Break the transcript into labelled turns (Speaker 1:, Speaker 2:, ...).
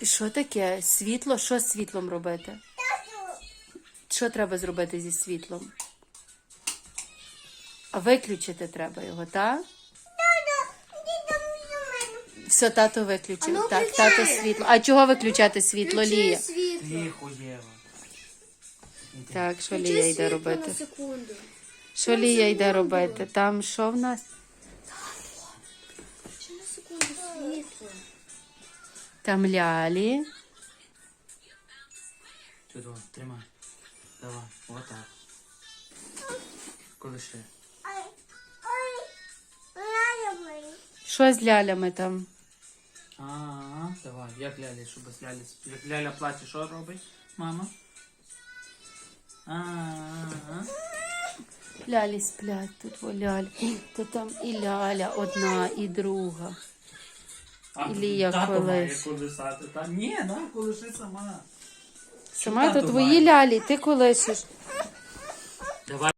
Speaker 1: І Що таке? Світло? Що з світлом робити? Що треба зробити зі світлом? А виключити треба його, так? Все, тато виключив.
Speaker 2: А ну,
Speaker 1: так,
Speaker 2: включай.
Speaker 1: тато світло. А чого виключати світло,
Speaker 2: Включи
Speaker 1: Лія?
Speaker 2: світло.
Speaker 3: Тихо, Єва.
Speaker 1: Так, що Лія йде робити?
Speaker 2: на секунду.
Speaker 1: Що Лія йде робити? Там що в нас? Там лялі.
Speaker 3: Чудово, тримай. Давай, отак. Колиши.
Speaker 1: Що з лялями там?
Speaker 3: А, давай, як лялі, щоб з лялі. Як ляля плаче, що робить, мама? А, а,
Speaker 1: Лялі сплять тут, о, лялі. То там і ляля одна, і друга.
Speaker 3: Тато має
Speaker 1: колись.
Speaker 3: колисати. Та ні, на, колиши сама.
Speaker 1: Сама то
Speaker 3: тато
Speaker 1: твої
Speaker 3: має?
Speaker 1: лялі, ти колишиш.
Speaker 3: Давай.